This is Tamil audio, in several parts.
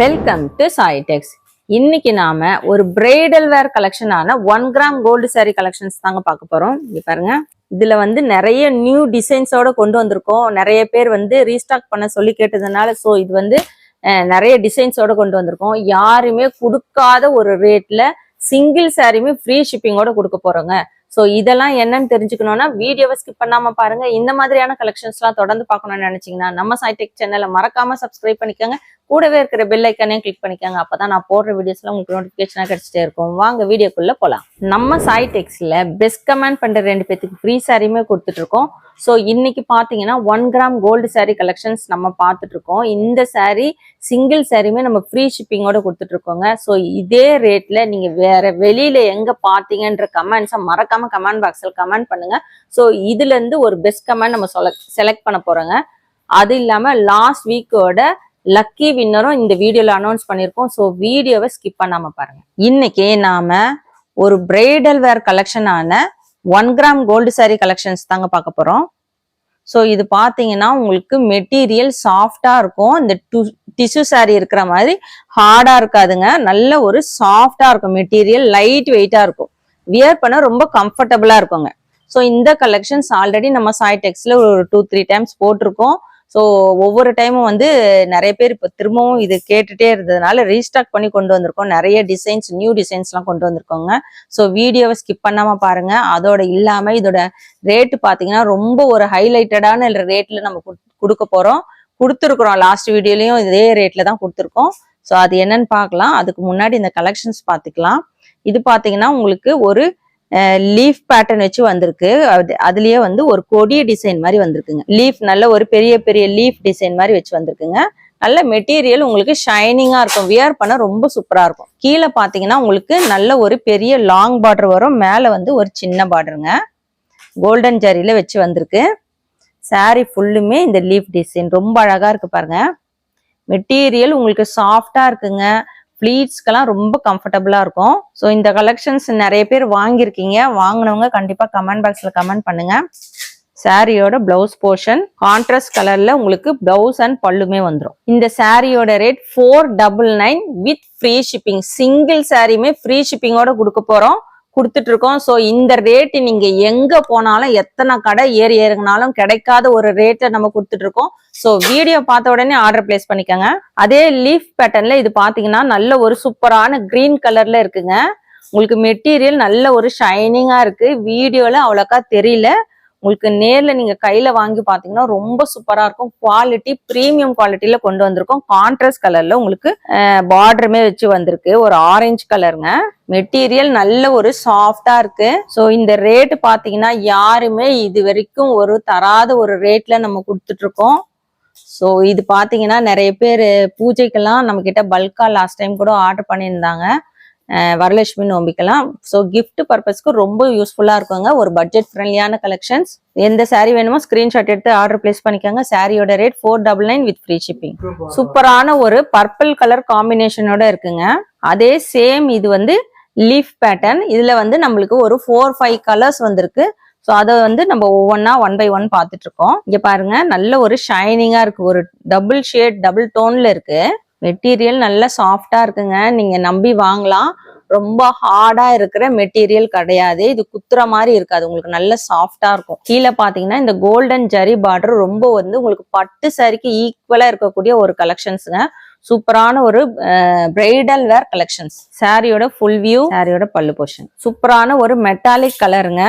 வெல்கம் டு சாய்டெக்ஸ் இன்னைக்கு நாம ஒரு bridal wear கலெக்ஷனான one gram gold sari collections தாங்க பார்க்க போறோம். இங்க பாருங்க. இதுல வந்து நிறைய நியூ டிசைன்ஸோட கொண்டு வந்திருக்கோம். நிறைய பேர் வந்து ரீஸ்டாக் பண்ண சொல்லி கேட்டதுனால ஸோ இது வந்து நிறைய டிசைன்ஸோட கொண்டு வந்திருக்கோம். யாருமே கொடுக்காத ஒரு ரேட்ல சிங்கிள் சாரியுமே ஃப்ரீ ஷிப்பிங்கோட கொடுக்க போறோங்க. ஸோ இதெல்லாம் என்னன்னு தெரிஞ்சுக்கணும்னா வீடியோவை ஸ்கிப் பண்ணாம பாருங்க. இந்த மாதிரியான கலெக்ஷன்ஸ்லாம் தொடர்ந்து பார்க்கணும்னு நினைச்சீங்கன்னா நம்ம சைடெக் சேனலை மறக்காம சப்ஸ்கிரைப் பண்ணிக்கோங்க. கூடவே இருக்கிற பெல் ஐக்கனையும் கிளிக் பண்ணிக்கோங்க. அப்பதான் நான் போடுற வீடியோஸில் உங்களுக்கு நோட்டிஃபிகேஷனாக கிடைச்சிட்டே இருக்கும். வாங்க வீடியோக்குள்ளே போகலாம் நம்ம சாய்டெக்ஸ்ல பெஸ்ட் கமெண்ட் பண்ணுற ரெண்டு பேத்துக்கு ஃப்ரீ சாரியுமே கொடுத்துட்ருக்கோம். ஸோ இன்னைக்கு பார்த்தீங்கன்னா one gram gold sari collections நம்ம பார்த்துட்ருக்கோம் இந்த சாரீ சிங்கிள் சாரியுமே நம்ம ஃப்ரீ ஷிப்பிங்கோட கொடுத்துட்ருக்கோங்க. ஸோ இதே ரேட்டில் நீங்கள் வேற வெளியில் எங்கே பார்த்தீங்கன்ற கமெண்ட்ஸை மறக்காமல் கமெண்ட் பாக்ஸில் கமெண்ட் பண்ணுங்க. ஸோ இதுலேருந்து ஒரு பெஸ்ட் கமெண்ட் நம்ம செலக்ட் பண்ண போகிறோங்க அது இல்லாமல் லாஸ்ட் வீக்கோட லக்கி வின்னரும் இந்த வீடியோல அனௌன்ஸ் பண்ணியிருக்கோம். ஸோ வீடியோவை ஸ்கிப் பண்ணாம பாருங்க. இன்னைக்கு நாம ஒரு bridal wear கலெக்ஷனான one gram gold sari collections தாங்க பார்க்க போறோம். ஸோ இது பார்த்தீங்கன்னா உங்களுக்கு மெட்டீரியல் சாஃப்டாக இருக்கும். இந்த டிஷ்யூ சாரி இருக்கிற மாதிரி ஹார்டாக இருக்காதுங்க. நல்ல ஒரு சாஃப்டாக இருக்கும். மெட்டீரியல் லைட் வெயிட்டாக இருக்கும். வியர் பண்ண ரொம்ப கம்ஃபர்டபுளாக இருக்குங்க. ஸோ இந்த கலெக்ஷன்ஸ் ஆல்ரெடி நம்ம சாய்டெக்ஸில் ஒரு டூ த்ரீ டைம்ஸ் போட்டிருக்கோம். ஸோ ஒவ்வொரு டைமும் வந்து நிறைய பேர் இப்போ திரும்பவும் இது கேட்டுட்டே இருந்ததுனால ரீஸ்டாக் பண்ணி கொண்டு வந்திருக்கோம். நிறைய டிசைன்ஸ் நியூ டிசைன்ஸ்லாம் கொண்டு வந்திருக்கோங்க. ஸோ வீடியோவை ஸ்கிப் பண்ணாமல் பாருங்கள் அதோட இல்லாமல் இதோட ரேட்டு பார்த்தீங்கன்னா ரொம்ப ஒரு ஹைலைட்டடான ரேட்டில் நம்ம கொடுக்க போகிறோம் கொடுத்துருக்குறோம். லாஸ்ட் வீடியோலையும் இதே ரேட்டில் தான் கொடுத்துருக்கோம். ஸோ அது என்னன்னு பார்க்கலாம். அதுக்கு முன்னாடி இந்த கலெக்ஷன்ஸ் பார்த்துக்கலாம் இது பார்த்தீங்கன்னா உங்களுக்கு ஒரு லீஃப் பேட்டர்ன் வச்சு வந்திருக்கு. அது- அதுலயே வந்து ஒரு கொடி டிசைன் மாதிரி வந்திருக்குங்க. லீஃப் நல்ல ஒரு பெரிய பெரிய லீஃப் டிசைன் மாதிரி வச்சு வந்திருக்குங்க. நல்ல மெட்டீரியல் உங்களுக்கு ஷைனிங்கா இருக்கும். வியர் பண்ண ரொம்ப சூப்பரா இருக்கும். கீழே பாத்தீங்கன்னா உங்களுக்கு நல்ல ஒரு பெரிய லாங் பார்டர் வரும். மேல வந்து ஒரு சின்ன பார்டருங்க கோல்டன் ஜரியில வச்சு வந்திருக்கு. சாரி ஃபுல்லுமே இந்த லீஃப் டிசைன் ரொம்ப அழகா இருக்கு பாருங்க. மெட்டீரியல் உங்களுக்கு சாஃப்டா இருக்குங்க. ப்ளீட்ஸ்க்கெல்லாம் ரொம்ப கம்ஃபர்டபுளாக இருக்கும். ஸோ இந்த கலெக்ஷன்ஸ் நிறைய பேர் வாங்கியிருக்கீங்க. வாங்கினவங்க கண்டிப்பா கமெண்ட் பாக்ஸில் கமெண்ட் பண்ணுங்க. சாரியோட பிளவுஸ் போர்ஷன் கான்ட்ராஸ்ட் கலர்ல உங்களுக்கு பிளவுஸ் அண்ட் பல்லுமே வந்துடும் இந்த சாரியோட rate four double nine with free shipping single சாரியுமே ஃப்ரீ ஷிப்பிங்கோட கொடுக்க போறோம். கொடுத்துட்டு இருக்கோம் ஸோ இந்த ரேட்டு நீங்க எங்க போனாலும் எத்தனை கடை ஏறி ஏறுங்கனாலும் கிடைக்காத ஒரு ரேட்டை நம்ம கொடுத்துட்டு இருக்கோம் ஸோ வீடியோ பார்த்த உடனே ஆர்டர் பிளேஸ் பண்ணிக்கோங்க. அதே லீஃப் பேட்டர்ன்ல இது பாத்தீங்கன்னா நல்ல ஒரு சூப்பரான கிரீன் கலர்ல இருக்குங்க. உங்களுக்கு மெட்டீரியல் நல்ல ஒரு ஷைனிங்கா இருக்கு. வீடியோல அவ்வளோக்கா தெரியல. உங்களுக்கு நேரில் நீங்கள் கையில் வாங்கி பார்த்தீங்கன்னா ரொம்ப சூப்பராக இருக்கும். குவாலிட்டி ப்ரீமியம் குவாலிட்டியில் கொண்டு வந்திருக்கோம். கான்ட்ராஸ்ட் கலரில் உங்களுக்கு பார்டருமே வச்சு வந்திருக்கு. ஒரு ஆரஞ்சு கலருங்க மெட்டீரியல் நல்ல ஒரு சாஃப்டா இருக்கு. ஸோ இந்த ரேட்டு பார்த்தீங்கன்னா யாருமே இது வரைக்கும் ஒரு தராத ஒரு ரேட்ல நம்ம கொடுத்துட்டு இருக்கோம் ஸோ இது பார்த்தீங்கன்னா நிறைய பேர் பூஜைக்கெல்லாம் நம்ம கிட்ட பல்கா லாஸ்ட் டைம் கூட ஆர்டர் பண்ணியிருந்தாங்க. வரலட்சுமி நோம்பிக்கலாம். ஸோ gift பர்பஸ்க்கு ரொம்ப யூஸ்ஃபுல்லாக இருக்குங்க. ஒரு பட்ஜெட் ஃப்ரெண்ட்லியான கலெக்ஷன்ஸ் எந்த saree வேணுமோ ஸ்க்ரீன்ஷாட் எடுத்து ஆர்டர் பிளேஸ் பண்ணிக்கோங்க. சாரியோட rate four double nine with free shipping சூப்பரான ஒரு பர்பிள் கலர் காம்பினேஷனோட இருக்குங்க. அதே சேம் இது வந்து லீஃப் பேட்டர்ன் இதுல வந்து நம்மளுக்கு ஒரு ஃபோர் ஃபைவ் கலர்ஸ் வந்திருக்கு. ஸோ அதை வந்து நம்ம ஒவ்வொன்றா ஒன் பை ஒன் பார்த்துட்டு இருக்கோம். இங்க பாருங்க நல்ல ஒரு ஷைனிங்கா இருக்கு. ஒரு டபுள் ஷேட் டபுள் டோன்ல இருக்கு. மெட்டீரியல் நல்ல சாஃப்டா இருக்குங்க. நீங்க நம்பி வாங்கலாம். ரொம்ப ஹார்டா இருக்கிற மெட்டீரியல் கிடையாது. இது குத்துற மாதிரி இருக்காது. உங்களுக்கு நல்ல சாஃப்டா இருக்கும். கீழே பாத்தீங்கன்னா இந்த கோல்டன் ஜரி பார்டர் ரொம்ப வந்து உங்களுக்கு பட்டு சாரிக்கு ஈக்குவலா இருக்கக்கூடிய ஒரு கலெக்ஷன்ஸுங்க சூப்பரான ஒரு பிரைடல் வேர் கலெக்ஷன்ஸ் சாரியோட ஃபுல் வியூ சாரியோட பல்லு போர்ஷன் சூப்பரான ஒரு மெட்டாலிக் கலருங்க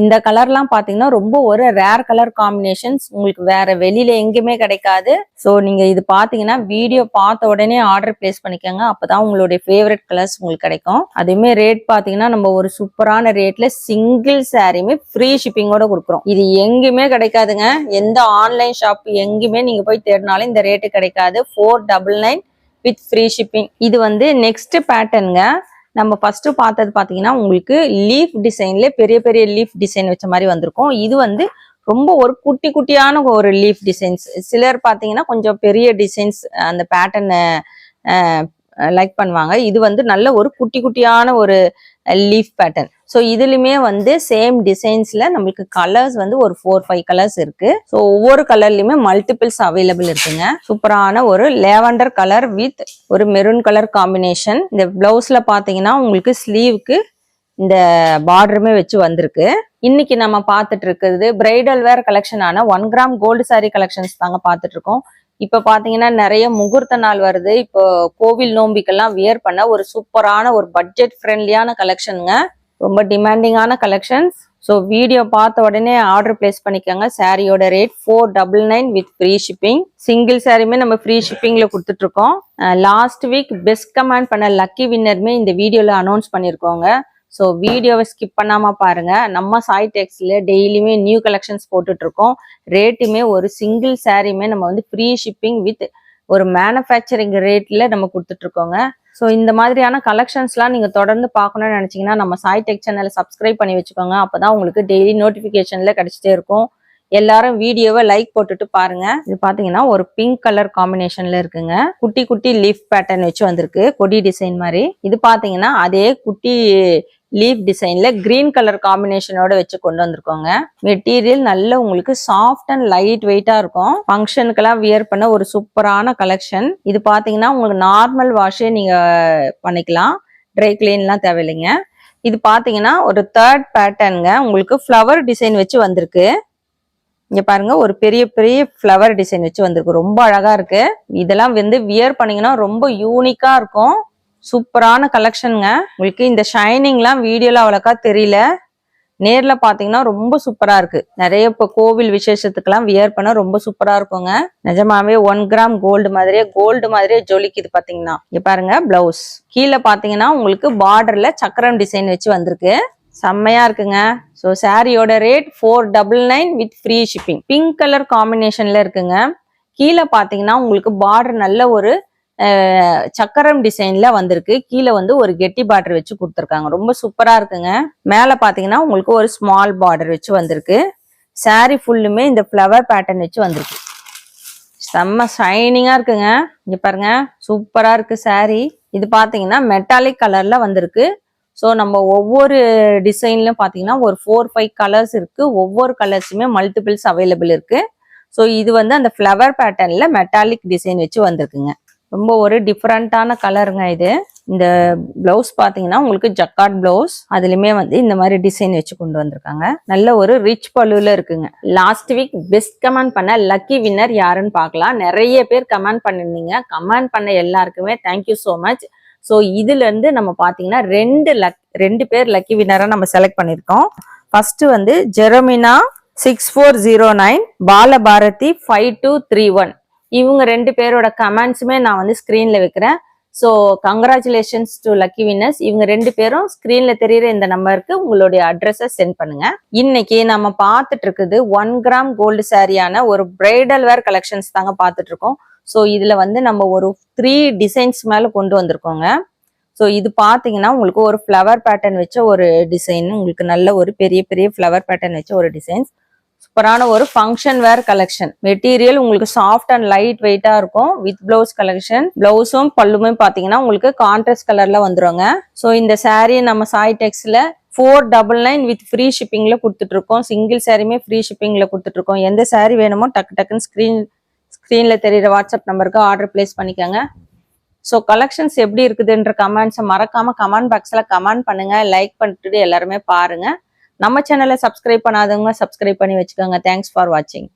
இந்த கலர்லாம் பாத்தீங்கன்னா ரொம்ப ஒரு ரேர் கலர் காம்பினேஷன்ஸ் உங்களுக்கு வேற வெளியில எங்கேயுமே கிடைக்காது. ஸோ நீங்க இது பாத்தீங்கன்னா வீடியோ பார்த்த உடனே ஆர்டர் பிளேஸ் பண்ணிக்கோங்க. அப்பதான் உங்களுடைய ஃபேவரட் கலர்ஸ் உங்களுக்கு கிடைக்கும். அதுவுமே ரேட் பாத்தீங்கன்னா நம்ம ஒரு சூப்பரான ரேட்ல சிங்கிள் சாரியுமே ஃப்ரீ ஷிப்பிங்கோட கொடுக்குறோம். இது எங்கேயுமே கிடைக்காதுங்க. எந்த ஆன்லைன் ஷாப் எங்கேயுமே நீங்க போய் தேடினாலும் இந்த ரேட்டு கிடைக்காது. Four double nine with free shipping இது வந்து நெக்ஸ்ட் பேட்டர்னுங்க நம்ம ஃபர்ஸ்ட் பார்த்தது பாத்தீங்கன்னா உங்களுக்கு லீஃப் டிசைன்ல பெரிய பெரிய லீஃப் டிசைன் வச்ச மாதிரி வந்திருக்கும். இது வந்து ரொம்ப ஒரு குட்டி குட்டியான ஒரு லீஃப் டிசைன்ஸ் சிலர் பாத்தீங்கன்னா கொஞ்சம் பெரிய டிசைன்ஸ் அந்த பேட்டர்னை லைக் பண்ணுவாங்க. இது வந்து நல்ல ஒரு குட்டி குட்டியான ஒரு லீஃப் பேட்டர்ன் ஸோ இதுலையுமே வந்து சேம் டிசைன்ஸில் நம்மளுக்கு கலர்ஸ் வந்து ஒரு ஃபோர் ஃபைவ் கலர்ஸ் இருக்குது ஸோ ஒவ்வொரு கலர்லையுமே மல்டிபிள்ஸ் அவைலபிள் இருக்குங்க. சூப்பரான ஒரு லேவண்டர் கலர் வித் ஒரு மெரூன் கலர் காம்பினேஷன் இந்த ப்ளவுஸில் பார்த்தீங்கன்னா உங்களுக்கு ஸ்லீவுக்கு இந்த பார்டருமே வச்சு வந்திருக்கு. இன்னைக்கு நம்ம பார்த்துட்டு இருக்கிறது bridal wear கலெக்ஷனான one gram gold sari collections தாங்க பார்த்துட்டு இருக்கோம். இப்ப பாத்தீங்கன்னா நிறைய முகூர்த்த நாள் வருது. இப்போ கோவில் நோம்பிக்கெல்லாம் வியர் பண்ண ஒரு சூப்பரான ஒரு பட்ஜெட் ஃப்ரெண்ட்லியான கலெக்ஷனுங்க ரொம்ப டிமாண்டிங்கான கலெக்ஷன்ஸ் ஸோ வீடியோ பார்த்த உடனே ஆர்டர் பிளேஸ் பண்ணிக்கோங்க. சாரியோட rate four double nine with free shipping single சாரியுமே நம்ம ஃப்ரீ ஷிப்பிங்கில் கொடுத்துட்ருக்கோம். லாஸ்ட் வீக் பெஸ்ட் கமெண்ட் பண்ண லக்கி வின்னருமே இந்த வீடியோவில் அனௌன்ஸ் பண்ணியிருக்கோங்க ஸோ வீடியோவை ஸ்கிப் பண்ணாமல் பாருங்க. நம்ம சாய் டெக்ஸில் டெய்லியுமே நியூ கலெக்ஷன்ஸ் போட்டுட்ருக்கோம். ரேட்டுமே ஒரு சிங்கிள் சாரியுமே நம்ம வந்து ஃப்ரீ ஷிப்பிங் வித் ஒரு மேனுஃபேக்சரிங் ரேட்டில் நம்ம கொடுத்துட்ருக்கோங்க. ஸோ இந்த மாதிரியான கலெக்ஷன்ஸ்லாம் நீங்கள் தொடர்ந்து பார்க்கணும்னு நினச்சிங்கன்னா நம்ம சாய் டெக் சேனலை சப்ஸ்கிரைப் பண்ணி வச்சுக்கோங்க. அப்போ தான் உங்களுக்கு டெய்லி நோட்டிஃபிகேஷனில் கிடச்சிட்டே இருக்கும். எல்லாரும் வீடியோவை லைக் போட்டுட்டு பாருங்க. இது பாத்தீங்கன்னா ஒரு பிங்க் கலர் காம்பினேஷன்ல இருக்குங்க. குட்டி குட்டி லீஃப் பேட்டர்ன் வச்சு வந்திருக்கு. கொடி டிசைன் மாதிரி. இது பாத்தீங்கன்னா அதே குட்டி லீஃப் டிசைன்ல கிரீன் கலர் காம்பினேஷனோட வச்சு கொண்டு வந்திருக்கோங்க. மெட்டீரியல் நல்ல உங்களுக்கு சாஃப்ட் அண்ட் லைட் வெயிட்டா இருக்கும். ஃபங்க்ஷனுக்கெல்லாம் வியர் பண்ண ஒரு சூப்பரான கலெக்ஷன் இது பாத்தீங்கன்னா உங்களுக்கு நார்மல் வாஷே நீங்க பண்ணிக்கலாம். ட்ரை கிளீன்லாம் தேவையில்லைங்க. இது பாத்தீங்கன்னா ஒரு தேர்ட் பேட்டர்னுங்க உங்களுக்கு ஃப்ளவர் டிசைன் வச்சு வந்திருக்கு. இங்க பாருங்க ஒரு பெரிய பெரிய ஃப்ளவர் டிசைன் வச்சு வந்திருக்கு. ரொம்ப அழகா இருக்கு. இதெல்லாம் வந்து வியர் பண்ணீங்கன்னா ரொம்ப யூனிக்கா இருக்கும். சூப்பரான கலெக்ஷனுங்க உங்களுக்கு இந்த ஷைனிங்லாம் வீடியோவில் அவ்வளோக்கா தெரியல. நேர்ல பாத்தீங்கன்னா ரொம்ப சூப்பராக இருக்கு. நிறைய இப்போ கோவில் விசேஷத்துக்கெல்லாம் வியர் பண்ண ரொம்ப சூப்பராக இருக்குங்க. நிஜமாவே ஒன் கிராம் கோல்டு மாதிரியே கோல்டு மாதிரியே ஜொலிக்குது பாத்தீங்கன்னா இங்கே பாருங்க ப்ளவுஸ் கீழே பாத்தீங்கன்னா உங்களுக்கு பார்டரில் சக்கரம் டிசைன் வச்சு வந்திருக்கு. செம்மையா இருக்குங்க. ஸோ சாரியோட rate four double nine with free shipping pink colour காம்பினேஷன்ல இருக்குங்க. கீழே பார்த்தீங்கன்னா உங்களுக்கு பார்டர் நல்ல ஒரு சக்கரம் டிசைன்ல வந்திருக்கு. கீழே வந்து ஒரு கெட்டி பார்டர் வச்சு கொடுத்துருக்காங்க. ரொம்ப சூப்பரா இருக்குங்க. மேல பாத்தீங்கன்னா உங்களுக்கு ஒரு ஸ்மால் பார்டர் வச்சு வந்திருக்கு. சாரி ஃபுல்லுமே இந்த ஃப்ளவர் பேட்டர்ன் வச்சு வந்திருக்கு. செம்ம ஷைனிங்கா இருக்குங்க. இங்க பாருங்க. சூப்பரா இருக்கு சாரி இது பாத்தீங்கன்னா மெட்டாலிக் கலர்ல வந்திருக்கு. ஸோ நம்ம ஒவ்வொரு டிசைன்லையும் பார்த்தீங்கன்னா ஒரு ஃபோர் ஃபைவ் கலர்ஸ் இருக்கு. ஒவ்வொரு கலர்ஸுமே மல்டிபிள்ஸ் அவைலபிள் இருக்கு. ஸோ இது வந்து அந்த ஃப்ளவர் பேட்டர்னில் மெட்டாலிக் டிசைன் வச்சு வந்திருக்குங்க. ரொம்ப ஒரு டிஃப்ரெண்ட்டான கலருங்க இது. இந்த பிளவுஸ் பார்த்தீங்கன்னா உங்களுக்கு ஜக்காட் பிளவுஸ் அதுலயுமே வந்து இந்த மாதிரி டிசைன் வச்சு கொண்டு வந்திருக்காங்க. நல்ல ஒரு ரிச் பல்லுல இருக்குங்க. லாஸ்ட் வீக் பெஸ்ட் கமெண்ட் பண்ண லக்கி வின்னர் யாருன்னு பார்க்கலாம் நிறைய பேர் கமெண்ட் பண்ணிருந்தீங்க. கமெண்ட் பண்ண எல்லாருக்குமே தேங்க்யூ ஸோ மச் ஸோ இதுல இருந்து நம்ம பாத்தீங்கன்னா ரெண்டு லக் ரெண்டு பேர் லக்கி வின்னரா நம்ம செலக்ட் பண்ணிருக்கோம். ஃபர்ஸ்ட் வந்து Jeramina six four zero nine Balabharathi five two three one இவங்க ரெண்டு பேரோட கமெண்ட்ஸுமே நான் வந்து ஸ்க்ரீனில் வைக்கிறேன். So congratulations to lucky winners இவங்க ரெண்டு பேரும் ஸ்க்ரீனில் தெரிகிற இந்த நம்பருக்கு உங்களுடைய அட்ரஸை சென்ட் பண்ணுங்க. இன்னைக்கு நம்ம பார்த்துட்டு இருக்குது ஒன் கிராம் கோல்டு சாரியான ஒரு பிரைடல் வேர் கலெக்ஷன்ஸ் தாங்க பார்த்துட்டு இருக்கோம். ஸோ இதில் வந்து நம்ம ஒரு த்ரீ டிசைன்ஸ் மேலே கொண்டு வந்திருக்கோங்க. ஸோ இது பார்த்தீங்கன்னா உங்களுக்கு ஒரு ஃப்ளவர் பேட்டர்ன் வச்ச ஒரு டிசைன் உங்களுக்கு நல்ல ஒரு பெரிய பெரிய ஃப்ளவர் பேட்டர்ன் வச்ச ஒரு டிசைன்ஸ் சூப்பரான ஒரு ஃபங்க்ஷன் வேர் கலெக்ஷன் மெட்டீரியல் உங்களுக்கு சாஃப்ட் அண்ட் லைட் வெயிட்டா இருக்கும். வித் பிளவுஸ் கலெக்ஷன் பிளவுஸும் பல்லுமே பாத்தீங்கன்னா உங்களுக்கு கான்ட்ராஸ்ட் கலர்ல வந்துருங்க. ஸோ இந்த saree நம்ம Sai டெக்ஸ்ல four double nine with free ஷிப்பிங்ல கொடுத்துட்டு இருக்கோம் சிங்கிள் சாரியுமே ஃப்ரீ ஷிப்பிங்ல கொடுத்துட்டு இருக்கோம் எந்த saree வேணுமோ டக்கு டக்குன்னு ஸ்க்ரீன் ஸ்க்ரீன்ல தெரியுற வாட்ஸ்அப் நம்பருக்கு ஆர்டர் பிளேஸ் பண்ணிக்கோங்க. ஸோ கலெக்ஷன்ஸ் எப்படி இருக்குதுன்ற கமெண்ட்ஸை மறக்காம கமெண்ட் பாக்ஸ்ல கமெண்ட் பண்ணுங்க. லைக் பண்ணிட்டு எல்லாருமே பாருங்க. நம்ம சேனலை சப்ஸ்கிரைப் பண்ணாதவங்க சப்ஸ்கிரைப் பண்ணி வச்சுக்கோங்க. தேங்க்ஸ் ஃபார் வாட்சிங்